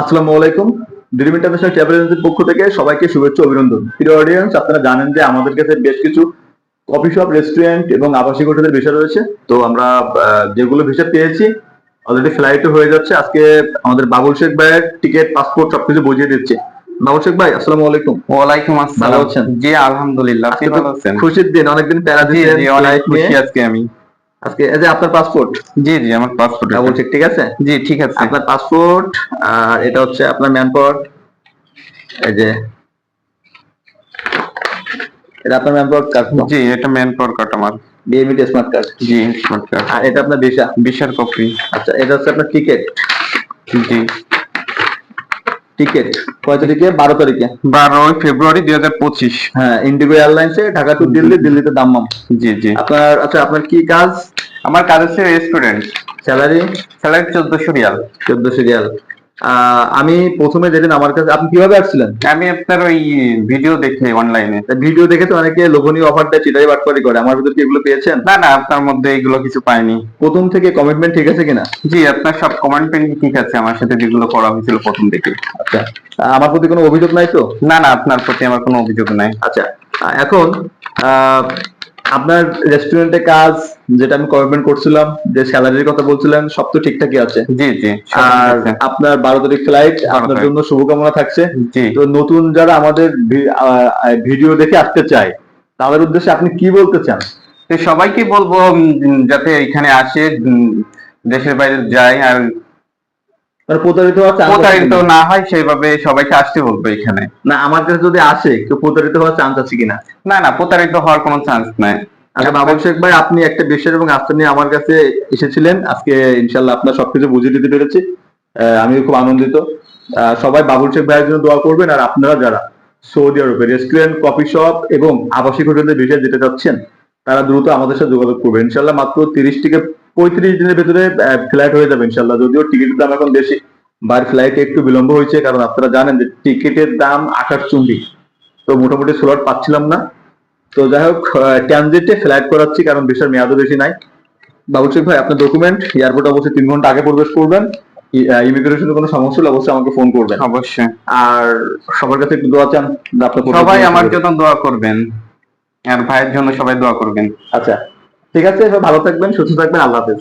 আসসালামু আলাইকুম। Dream international travel এজেন্সির পক্ষ থেকে সবাইকে শুভেচ্ছা অভিনন্দন। প্রিয় অডিয়েন্স আপনারা জানেন যে আমাদের কাছে বেশ কিছু কফি শপ রেস্টুরেন্ট এবং আবাসিক হোটেলের ভিসা রয়েছে। তো আমরা যেগুলো ভিসা পেয়েছি অলরেডি ফ্লাইটও হয়ে যাচ্ছে। আজকে আমাদের বাবুল শেখ ভাইয়ের টিকিট পাসপোর্ট সবকিছু বুঝিয়ে দিচ্ছে। বাবুল শেখ ভাই আসসালামু আলাইকুম। ওয়ালাইকুম আসসালাম। জি আলহামদুলিল্লাহ। খুশির দিন অনেকদিন প্যারা জি অনেক খুশি আজকে আমি। আজকে এই যে আপনার পাসপোর্ট জি জি আমার পাসপোর্ট বাবুল শেখ ঠিক আছে? জি ঠিক আছে। আপনার পাসপোর্ট আর এটা হচ্ছে আপনার ম্যান এই যে এটা আপনার ম্যান কার্ড জি এটা ম্যান কার্ড আমার। বিএমইটি স্মার্ট কার্ড জি স্মার্ট কার্ড আর এটা আপনার ভিসা বিশাল কপি আচ্ছা এটা হচ্ছে আপনার টিকিট জি। টিকিট কয় তারিখে? বারো তারিখে। বারোই ফেব্রুয়ারি দুই হাজার পঁচিশ। হ্যাঁ ইন্ডিগো এয়ারলাইন্সে ঢাকা টু দিল্লি দিল্লিতে দাম্মাম জি জি। আপনার আচ্ছা আপনার কি কাজ? আমার কাজ হচ্ছে রেস্টুরেন্ট স্যালারি স্যালারি চোদ্দশো রিয়াল। চোদ্দশো রিয়াল। আমি প্রথমে যেদিন আমার কাছে আপনি কীভাবে আসছিলেন? আমি আপনার ওই ভিডিও দেখে অনলাইনে ভিডিও দেখে তো অনেকে লোভনীয় অফার দেয় চিটাই বাটপারি করে। আমার ভিতর কি এগুলো পেয়েছেন? না না আপনার মধ্যে এগুলো কিছু পাইনি। প্রথম থেকে কমিটমেন্ট ঠিক আছে কিনা? জি আপনার সব কমেন্ট পেন ঠিক আছে আমার সাথে যেগুলো করা হয়েছিল প্রথম থেকে আচ্ছা। আমার প্রতি কোনো অভিযোগ নাই তো? না না আপনার প্রতি আমার কোনো অভিযোগ নাই। আচ্ছা। এখন আহ, আপনার রেস্টুরেন্টে কাজ যেটা আমি কমিটমেন্ট করছিলাম যে স্যালারির কথা বলছিলেন সব তো ঠিকঠাকই আছে। জি জি আর আপনার বারো তারিখ ফ্লাইট আপনার জন্য শুভকামনা থাকছে। জি। তো নতুন যারা আমাদের ভিডিও দেখে আসতে চায় তাদের উদ্দেশ্যে আপনি কি বলতে চান? সবাইকে বলব যাতে এখানে আসে দেশের বাইরে যায় আর প্রতারিত হওয়ার চান্স প্রতারিত না হয় সেইভাবে সবাইকে আসতে বলব এখানে। না আমার কাছে যদি আসে কেউ প্রতারিত হওয়ার চান্স আছে কিনা? না না প্রতারিত হওয়ার কোনো চান্স নাই। আচ্ছা বাবুল শেখ ভাই আপনি একটা এবং আস্থা নিয়ে আমার কাছে এসেছিলেন। আজকে ইনশাল্লাহ আপনার সবকিছু বুঝিয়ে দিতে পেরেছি। আমিও খুব আনন্দিত। আহ, সবাই বাবুল শেখ ভাইয়ের জন্য দোয়া করবেন আর আপনারা যারা সৌদি আরবে রেস্টুরেন্ট কফি শপ এবং আবাসিক হোটেলের বিষয়ে যেতে চাচ্ছেন তারা দ্রুত আমাদের সাথে যোগাযোগ করবেন। ইনশাল্লাহ মাত্র তিরিশ থেকে পঁয়ত্রিশ দিনের ভেতরে ফ্লাইট হয়ে যাবে ইনশাল্লাহ যদিও টিকিটের দাম এখন বেশি বার ফ্লাইটে একটু বিলম্ব হয়েছে কারণ আপনারা জানেন যে টিকিটের দাম আঠাশ চুম্বি। তো মোটামুটি স্লট পাচ্ছিলাম না। তো যাই হোক ট্রানজিটে ফ্লাইট করাচ্ছি কারণ ভিসার মেয়াদও বেশি নাই। বাবুল শেখ ভাই আপনার ডকুমেন্ট এয়ারপোর্ট অবশ্যই তিন ঘণ্টা আগে প্রবেশ করবেন। ইমিগ্রেশনে কোনো সমস্যা হলে অবশ্যই আমাকে ফোন করবেন। অবশ্যই। আর সবার কাছে একটু দোয়া চান সবাই আমার জন্য দোয়া করবেন। আর ভাইয়ের জন্য সবাই দোয়া করবেন। আচ্ছা। ঠিক আছে ভালো থাকবেন সুস্থ থাকবেন আল্লাহ হাফেজ।